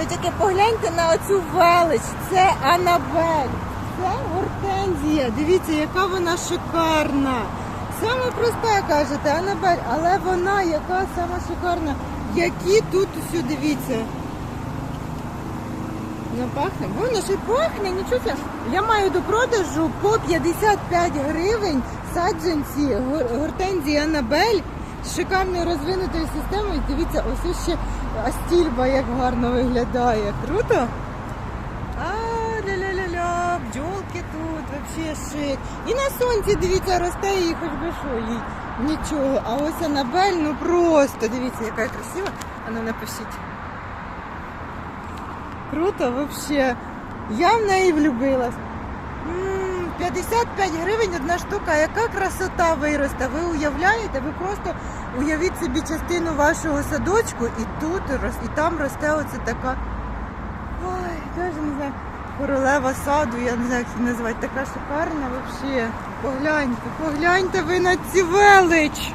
Ви тільки погляньте на оцю велич. Це Анабель. Це гортензія. Дивіться, яка вона шикарна. Саме проста, кажете, Анабель, але вона яка сама шикарна. Які тут усю дивіться. Ну пахне, воно ще й пахне, нічого. себе. Я маю до продажу по 55 гривень саджанці гортензії Анабель з шикарною розвинутою системою. Дивіться, ось ще астільба як гарно виглядає. Круто? А, ля-ля-ля-ля, бджолки тут, вообще шик. І на сонці, дивіться, росте їй хоч би що їй. Нічого. А ось Анабель, ну просто, дивіться, яка красива. А ну напишіть. Круто, вообще. Я в неї влюбилась. М, 55 гривень одна штука. Яка красота виросте. Ви уявляєте? Ви просто уявіть собі частину вашого садочку і тут і там росте оце така. Ой, навіть не знаю. Королева саду, я не знаю, як її назвати. Така шикарна взагалі. Погляньте, погляньте ви на цю велич.